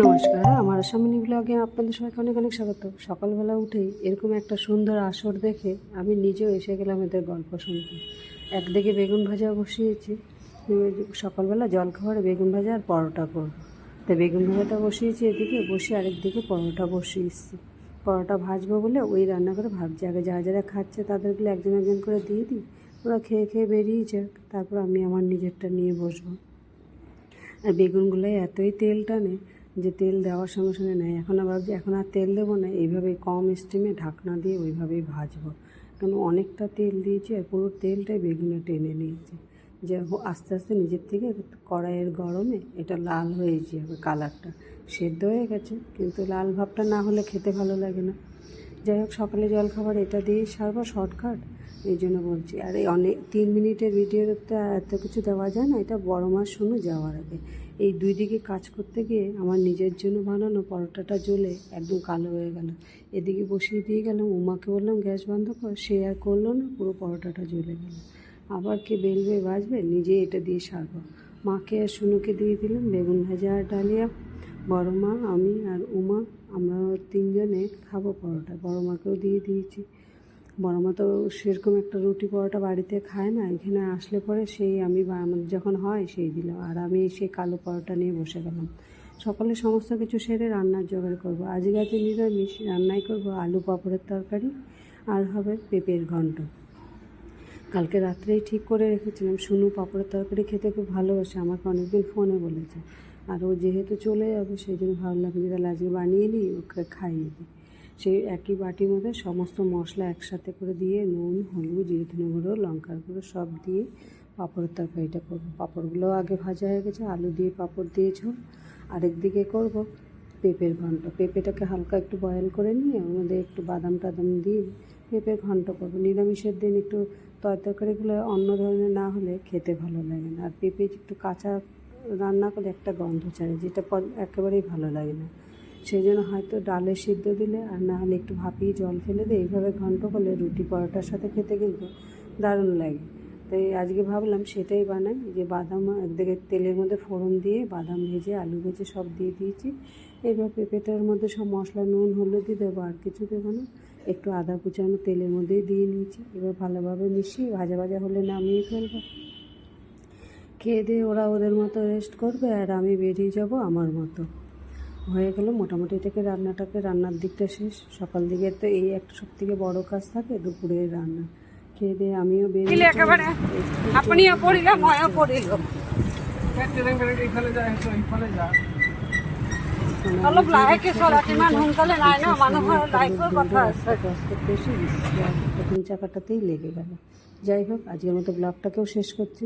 নমস্কার, আমার আসামিনী ব্লগে আপনাদের সবাইকে অনেক অনেক স্বাগত। সকালবেলা উঠেই এরকম একটা সুন্দর আসর দেখে আমি নিজেও এসে গেলাম এদের গল্প শুনতে। একদিকে বেগুন ভাজা বসিয়েছি, সকালবেলা জল খাবারে বেগুন ভাজা আর পরোটা করব। তো বেগুন ভাজাটা বসিয়েছি এদিকে, বসে আরেকদিকে পরোটা বসিয়েছি। পরোটা ভাজবো বলে ওই রান্না করে ভাবছি, আগে যারা যারা খাচ্ছে তাদেরগুলো একজন একজন করে দিয়ে দিই, ওরা খেয়ে খেয়ে বেরিয়ে যাক, তারপর আমি আমার নিজেরটা নিয়ে বসবো। আর বেগুনগুলোয় এতই তেল টানে যে তেল দেওয়ার সঙ্গে সঙ্গে নেয় এখন আবার ভাবছি, এখন আর তেল দেবো না, এইভাবেই কম স্টিমে ঢাকনা দিয়ে ওইভাবেই ভাজবো। কেন অনেকটা তেল দিয়েছি আর পুরো তেলটাই বেগুনে টেনে নিয়েছে। যে আস্তে আস্তে নিজের থেকে কড়াইয়ের গরমে এটা লাল হয়ে যাবে কালারটা। সেদ্ধ হয়ে গেছে, কিন্তু লাল ভাবটা না হলে খেতে ভালো লাগে না। যাই হোক, সকালে জলখাবার এটা দিয়েই সারবো, শর্টকাট। এই জন্য বলছি। আর এই অনেক, তিন মিনিটের ভিডিওতে আর এত কিছু দেওয়া যায় না, এটা বড় মাস শুনে যাওয়ার আগে। এই দুই দিকে কাজ করতে গিয়ে আমার নিজের জন্য বানানো পরোটাটা জ্বলে একদম কালো হয়ে গেল। এদিকে বসিয়ে দিয়ে গেলাম, উমাকে বললাম, গ্যাস বন্ধ কর। সে আর করল না, পুরো পরোটাটা জ্বলে গেল। আবার কে বেলবে বাজবে নিজে এটা দিয়ে সারবো। মাকে আর শুনুকে দিয়ে দিলাম, বেগুন ভাজা আর ডালিয়া, বড় মা, আমি আর উমা, আমরা তিনজনে খাব পরোটা। বড় মাকেও দিয়ে দিয়েছি। বড় মা তো সেরকম একটা রুটি পরোটা বাড়িতে খায় না, এখানে আসলে পরে সেই আমি যখন হয় সেই দিলাম আর আমি সেই কালো পরোটা নিয়ে বসে গেলাম। সকালে সমস্ত কিছু সেরে রান্নার জোগাড় করব। আজকে আছে নিরামিষ রান্নাই করব, আলু পাঁপড়ের তরকারি আর হবে পেঁপের ঘন্ট। কালকে রাত্রেই ঠিক করে রেখেছিলাম। শুনু পাঁপড়ের তরকারি খেতে খুব ভালোবাসে, আমাকে অনেকদিন ফোনে বলেছে। আর ও যেহেতু চলে যাবে, সেই জন্য ভাবলাম যে তাহলে আজকে বানিয়ে নিই, ওকে খাইয়ে দিই। সেই একই বাটির মধ্যে সমস্ত মশলা একসাথে করে দিয়ে, নুন, হলুদ, জিরে গুঁড়ো, লঙ্কার গুঁড়ো সব দিয়ে পাঁপড়ের তরকারিটা করব। পাঁপড়গুলোও আগে ভাজা হয়ে গেছে, আলু দিয়ে পাঁপড় দিয়ে ঝোল আরেক দিকে করব পেঁপের ঘন্ট। পেঁপেটাকে হালকা একটু বয়েল করে নিয়ে ওর মধ্যে একটু বাদাম টাদাম দিয়ে পেঁপের ঘন্ট করব। নিরামিষের দিন একটু তরকারিগুলো অন্য ধরনের না হলে খেতে ভালো লাগে না। আর পেঁপে একটু কাঁচা রান্না করে একটা গন্ধ ছাড়ে, যেটা একেবারেই ভালো লাগে না। সেই জন্য হয়তো ডালে সিদ্ধ দিলে আর না হলে একটু ভাপিয়ে জল ফেলে দিয়ে এইভাবে ঘন্ট করলে রুটি পরোটার সাথে খেতে কিন্তু দারুণ লাগে। তাই আজকে ভাবলাম সেটাই বানাই, যে বাদাম একদিকে তেলের মধ্যে ফোড়ন দিয়ে বাদাম ভেজে, আলু ভেজে সব দিয়ে দিয়েছি। এবার পেঁপেটার মধ্যে সব মশলা, নুন হলুদই দেবো আর কিছু দেবো না। একটু আদা কুচানো তেলের মধ্যেই দিয়ে নিয়েছি। এবার ভালোভাবে মিশিয়ে ভাজা ভাজা হলে নামিয়ে ফেলব। খেয়ে দিয়ে ওরা ওদের মতো রেস্ট করবে আর আমি বেরিয়ে যাব আমার মতো। হয়ে গেল। মোটামুটি থেকে রান্নাটাকে রান্নার দিকটা শেষ। সকাল দিকে তো এই একটা সব থেকে বড়ো কাজ থাকে দুপুরের রান্না। খেয়ে দিয়ে আমিও বেরিয়ে একেবারে আপনিও পড়িল ময়ও পড়িল। অলপ লাহেকে চলাত ইমান সোনকালে নাই ন মানুহৰ লাইফৰ কথা আছে। কাজ করতে এসে প্রথম চাকাটাতেই লেগে গেল। যাই হোক আজকের মতো ব্লগটাকেও শেষ করছি।